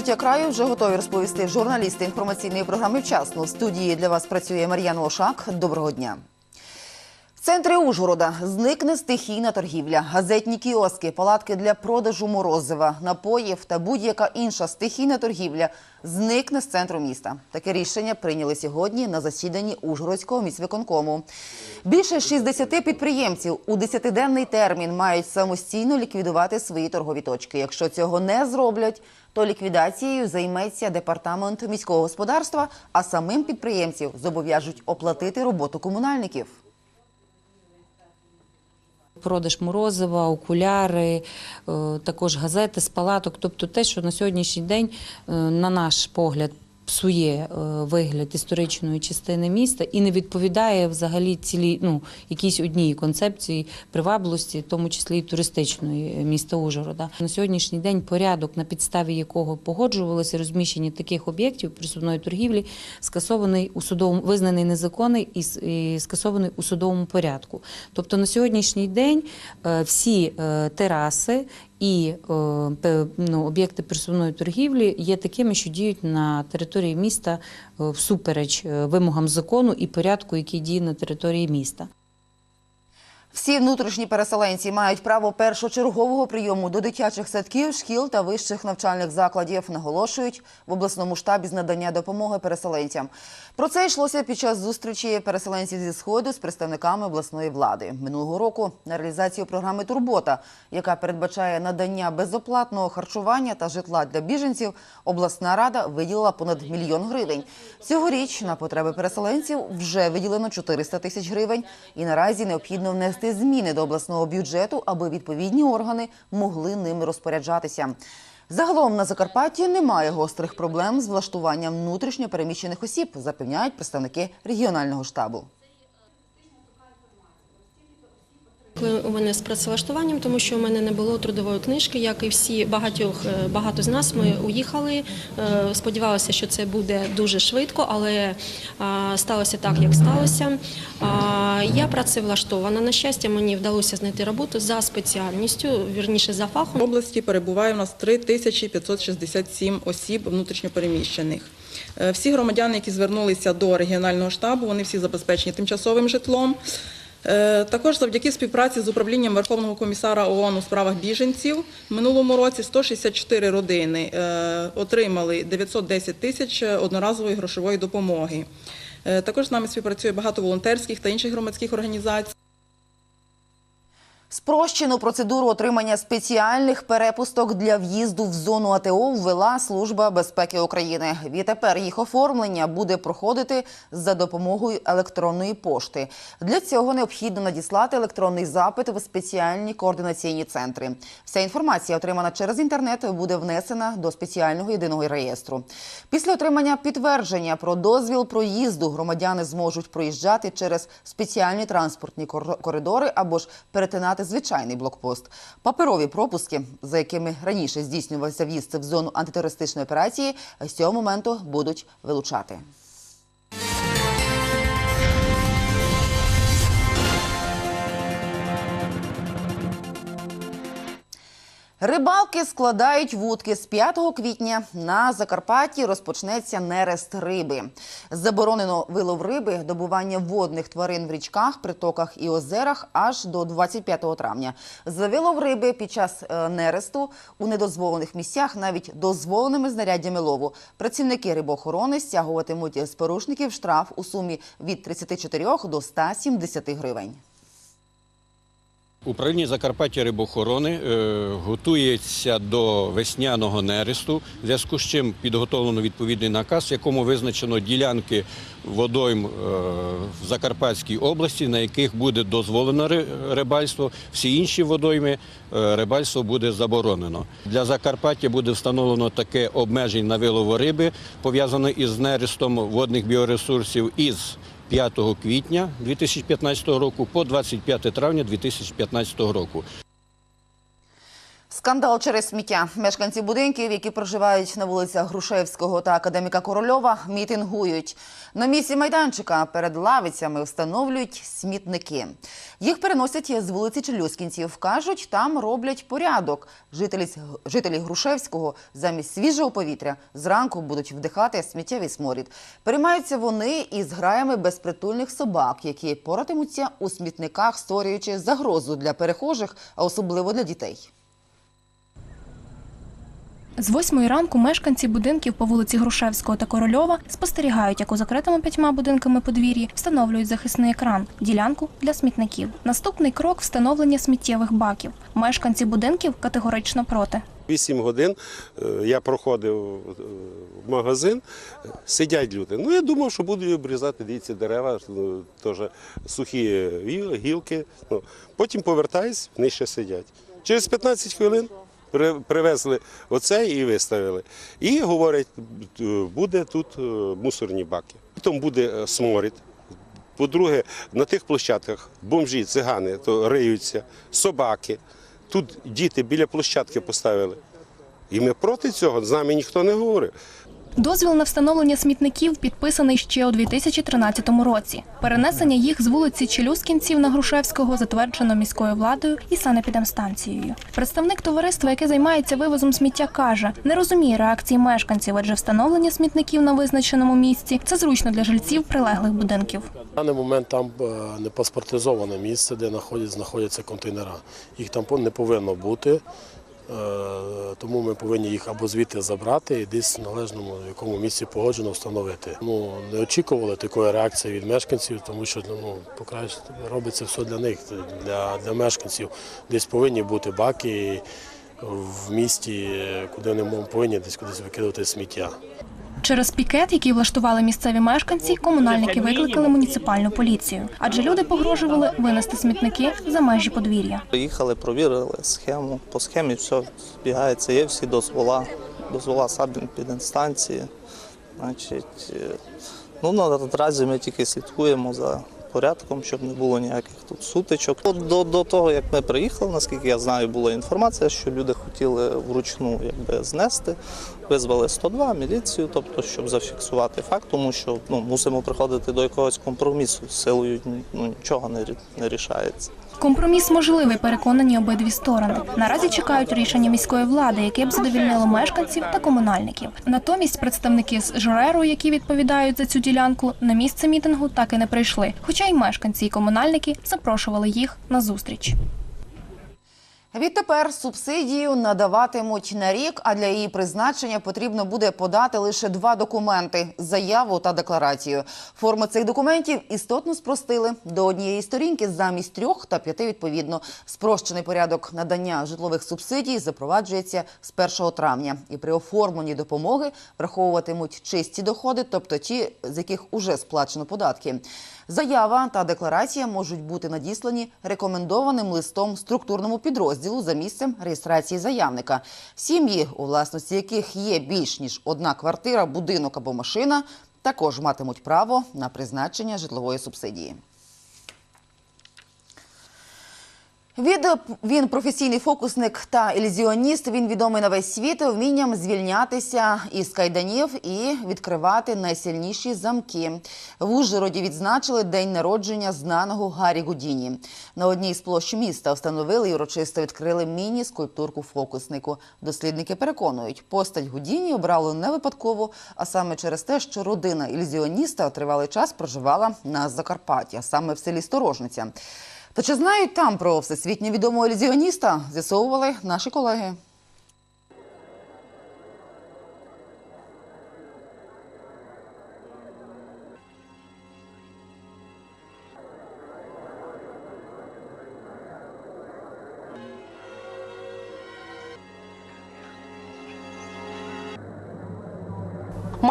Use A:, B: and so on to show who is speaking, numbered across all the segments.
A: Життя краю вже готові розповісти журналісти інформаційної програми «Вчасно». В студії для вас працює Мар'яна Ошак. Доброго дня. Центрі Ужгорода зникне стихійна торгівля, газетні кіоски, палатки для продажу морозива, напоїв та будь-яка інша стихійна торгівля зникне з центру міста. Таке рішення прийняли сьогодні на засіданні Ужгородського міськвиконкому. Більше 60 підприємців у 10-денний термін мають самостійно ліквідувати свої торгові точки. Якщо цього не зроблять, то ліквідацією займеться департамент міського господарства, а самим підприємців зобов'яжуть оплатити роботу комунальників.
B: Продаж морозива, окуляри, е, також газети з палаток. Тобто те, що на сьогоднішній день, е, на наш погляд, псує е, вигляд історичної частини міста і не відповідає взагалі цілій ну, якійсь одній концепції привабливості, в тому числі і туристичної міста Ужгорода. На сьогоднішній день порядок, на підставі якого погоджувалося розміщення таких об'єктів присудної торгівлі, скасований у судовому визнаний незаконний і, скасований у судовому порядку. Тобто на сьогоднішній день е, всі е, тераси і е, ну, об'єкти пересувної торгівлі є такими, що діють на території міста е, всупереч е, вимогам закону і порядку, який діє на території міста.
A: Всі внутрішні переселенці мають право першочергового прийому до дитячих садків, шкіл та вищих навчальних закладів, наголошують в обласному штабі з надання допомоги переселенцям. Про це йшлося під час зустрічі переселенців зі сходу з представниками обласної влади минулого року на реалізацію програми Турбота, яка передбачає надання безоплатного харчування та житла для біженців. Обласна рада виділила понад мільйон гривень. Цьогоріч на потреби переселенців вже виділено 400 тисяч гривень, і наразі необхідно внести зміни до обласного бюджету, аби відповідні органи могли ними розпоряджатися. Загалом на Закарпатті немає гострих проблем з влаштуванням внутрішньо переміщених осіб, запевняють представники регіонального штабу.
C: Коли у мене з працевлаштуванням, тому що у мене не було трудової книжки, як і всі багатьох е, багато з нас. Ми уїхали. е, Сподівалися, що це буде дуже швидко, але сталося так, як сталося. Я працевлаштована. На щастя, мені вдалося знайти роботу за спеціальністю, вірніше за
D: В
C: фахом.
D: області перебуває у нас 3567 осіб внутрішньопереміщених. Е, Всі громадяни, які звернулися до регіонального штабу, вони всі забезпечені тимчасовим житлом. Е, Також завдяки співпраці з управлінням Верховного комісара ООН у справах біженців минулому році 164 родини е, отримали 910 тисяч одноразової грошової допомоги. Е, Також з нами співпрацює багато волонтерських та інших громадських організацій.
A: Спрощену процедуру отримання спеціальних перепусток для в'їзду в зону АТО ввела Служба безпеки України. Відтепер їх оформлення буде проходити за допомогою електронної пошти. Для цього необхідно надіслати електронний запит в спеціальні координаційні центри. Вся інформація, отримана через інтернет, буде внесена до спеціального єдиного реєстру. Після отримання підтвердження про дозвіл проїзду громадяни зможуть проїжджати через спеціальні транспортні кор- коридори або ж перетинати звичайний блокпост. Паперові пропуски, за якими раніше здійснювався в'їзд в зону антитерористичної операції, з цього моменту будуть вилучати. Рибалки складають вудки з 5 квітня. На Закарпатті розпочнеться нерест риби. Заборонено вилов риби, добування водних тварин в річках, притоках і озерах аж до 25 травня. За вилов риби під час е, нересту у недозволених місцях, навіть дозволеними знаряддями лову, працівники рибоохорони стягуватимуть з порушників штраф у сумі від 34 до 170 гривень.
E: Управління Закарпаття рибоохорони е, готується до весняного нересту, в зв'язку з чим підготовлено відповідний наказ, в якому визначено ділянки водойм е, в Закарпатській області, на яких буде дозволено рибальство. Всі інші водойми е, рибальство буде заборонено. Для Закарпаття буде встановлено таке обмеження на вилов риби, пов'язане із нерестом водних біоресурсів із 5 квітня 2015 року по 25 травня 2015 року.
A: Скандал через сміття. Мешканці будинків, які проживають на вулицях Грушевського та Академіка Корольова, мітингують. На місці майданчика перед лавицями встановлюють смітники. Їх переносять з вулиці Челюскінців. Кажуть, там роблять порядок. Жителі, жителі Грушевського замість свіжого повітря зранку будуть вдихати сміттєвий сморід. Переймаються вони із граями безпритульних собак, які поратимуться у смітниках, створюючи загрозу для перехожих, а особливо для дітей.
F: З восьмої ранку мешканці будинків по вулиці Грушевського та Корольова спостерігають, як у закритому п'ятьма будинками подвір'ї встановлюють захисний екран, ділянку для смітників. Наступний крок встановлення сміттєвих баків. Мешканці будинків категорично проти.
G: 8 годин е, я проходив е, в магазин, е, сидять люди. Ну, я думав, що буду обрізати дивіться, дерева, ну, теж сухі гілки. Ну, потім повертаюсь, вони ще сидять. Через 15 хвилин привезли оце і виставили. І говорять, е, буде тут е, мусорні баки. Потім буде е, сморід. По-друге, на тих площадках бомжі, цигани то риються, собаки. Тут діти біля площадки поставили. І ми проти цього, з нами ніхто не говорив.
F: Дозвіл на встановлення смітників підписаний ще у 2013 році. Перенесення їх з вулиці Челюскінців на Грушевського затверджено міською владою і санепідемстанцією. Представник товариства, яке займається вивозом сміття, каже, не розуміє реакції мешканців, адже встановлення смітників на визначеному місці це зручно для жильців прилеглих будинків.
H: В даний момент там е, не паспортизоване місце, де знаходять- знаходяться контейнера. Їх там не повинно бути, тому ми повинні їх або звідти забрати і десь в належному якому місці погоджено встановити. Ну не очікували такої реакції від мешканців, тому що ну покраще робиться все для них, для, для мешканців. Десь повинні бути баки в місті, куди м- повинні десь кудись викидувати сміття.
F: Через пікет, який влаштували місцеві мешканці, комунальники викликали муніципальну поліцію, адже люди погрожували винести смітники за межі подвір'я.
I: Приїхали, провірили схему. По схемі все збігається, є всі дозвола, дозвола санепідемстанції. Значить, е, ну, наразі ми тільки слідкуємо за порядком, щоб не було ніяких тут сутичок. До, до того, як ми приїхали, наскільки я знаю, була інформація, що люди хотіли вручну якби, знести, визвали 102, міліцію, тобто, щоб зафіксувати факт, тому що ну, мусимо приходити до якогось компромісу. Силою ну, нічого не, не рішається.
F: Компроміс можливий, переконані обидві сторони. Наразі чекають рішення міської влади, яке б задовільнило мешканців та комунальників. Натомість представники з ЖРЕРу, які відповідають за цю ділянку, на місце мітингу так і не прийшли. Хоча й мешканці і комунальники запрошували їх на зустріч.
A: Відтепер субсидію надаватимуть на рік, а для її призначення потрібно буде подати лише два документи – заяву та декларацію. Форми цих документів істотно спростили до однієї сторінки замість трьох та п'яти відповідно. Спрощений порядок надання житлових субсидій запроваджується з 1 травня. І при оформленні допомоги враховуватимуть чисті доходи, тобто ті, з яких уже сплачено податки. Заява та декларація можуть бути надіслані рекомендованим листом структурному підрозділу за місцем реєстрації заявника. Сім'ї, у власності яких є більш ніж одна квартира, будинок або машина, також матимуть право на призначення житлової субсидії. Від він професійний фокусник та ілюзіоніст. Він відомий на весь світ вмінням звільнятися із кайданів і відкривати найсильніші замки. В Ужгороді відзначили день народження знаного Гаррі Гудіні. На одній з площ міста встановили і урочисто відкрили міні-скульптурку фокуснику. Дослідники переконують, постать Гудіні обрали не випадково, а саме через те, що родина ілюзіоніста тривалий час проживала на Закарпатті, а саме в селі Сторожниця. Та чи знають там про всесвітньо відомого ілюзіоніста? З'ясовували наші колеги.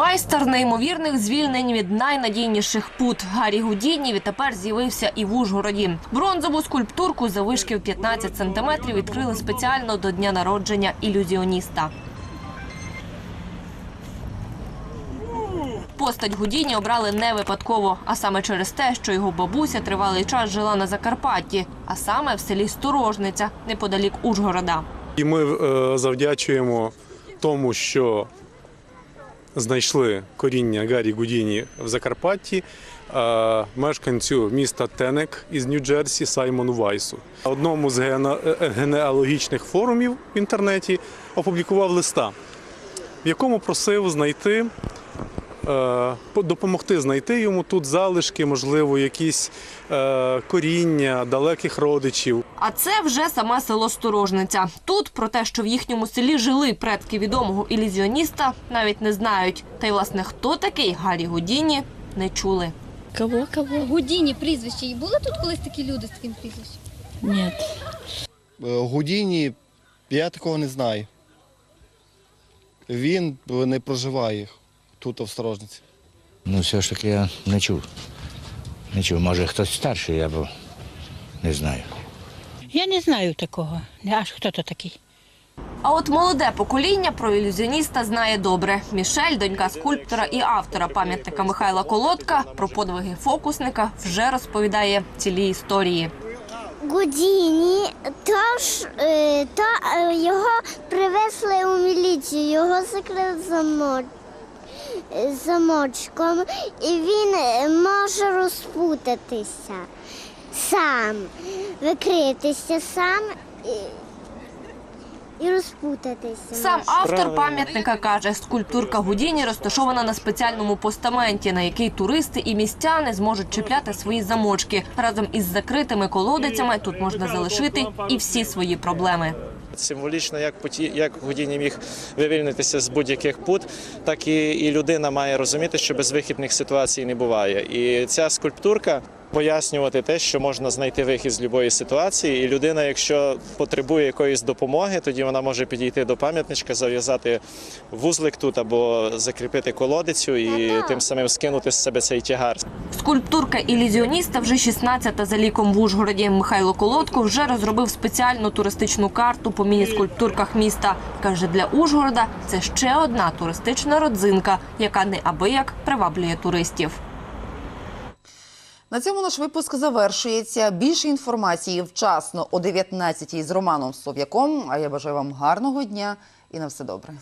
J: Майстер неймовірних звільнень від найнадійніших пут Гаррі Гудіні відтепер з'явився і в Ужгороді. Бронзову скульптурку завишки в 15 сантиметрів відкрили спеціально до дня народження ілюзіоніста. Постать Гудіні обрали не випадково, а саме через те, що його бабуся тривалий час жила на Закарпатті, а саме в селі Сторожниця, неподалік Ужгорода.
K: І ми е, завдячуємо тому, що знайшли коріння Гаррі Гудіні в Закарпатті, е, мешканцю міста Тенек із Нью-Джерсі Саймону Вайсу. Одному з гене- е, генеалогічних форумів в інтернеті опублікував листа, в якому просив знайти. Е, по- Допомогти знайти йому тут залишки, можливо, якісь е, коріння далеких родичів.
J: А це вже саме село Сторожниця. Тут про те, що в їхньому селі жили предки відомого ілюзіоніста, навіть не знають. Та й власне хто такий Гаррі Гудіні, не чули.
L: Кого, кого? Гудіні прізвище. І були тут колись такі люди з таким прізвищем? Ні.
M: Гудіні, я такого не знаю. Він не проживає тут, в Сторожниці.
N: Ну, все ж таки я не чув. Не чув. Може, хтось старший або не знаю.
L: Я не знаю такого. Аж хто то такий?
J: А от молоде покоління про ілюзіоніста знає добре. Мішель, донька скульптора і автора пам'ятника Михайла Колодка, про подвиги фокусника вже розповідає цілі історії.
O: Гудіні, тож е, то е, його привезли у міліцію, його закрили замок, е, замочком, і він е, може розпутатися сам, викритися сам і, і розпутатися.
J: Сам автор пам'ятника каже, скульптурка Гудіні розташована на спеціальному постаменті, на який туристи і містяни зможуть чіпляти свої замочки. Разом із закритими колодицями тут можна залишити і всі свої проблеми.
P: Символічно, як поті, як Гудіні міг вивільнитися з будь-яких пут, так і, і людина має розуміти, що безвихідних ситуацій не буває. І ця скульптурка пояснювати те, що можна знайти вихід з будь-якої ситуації. І людина, якщо потребує якоїсь допомоги, тоді вона може підійти до пам'ятничка, зав'язати вузлик тут або закріпити колодицю і тим самим скинути з себе цей тягар.
J: Скульптурка ілюзіоніста вже 16-та за ліком в Ужгороді. Михайло Колодко вже розробив спеціальну туристичну карту по міні-скульптурках міста. Каже, для Ужгорода це ще одна туристична родзинка, яка неабияк приваблює туристів.
A: На цьому наш випуск завершується. Більше інформації вчасно о 19-й з Романом Сов'яком. А я бажаю вам гарного дня і на все добре.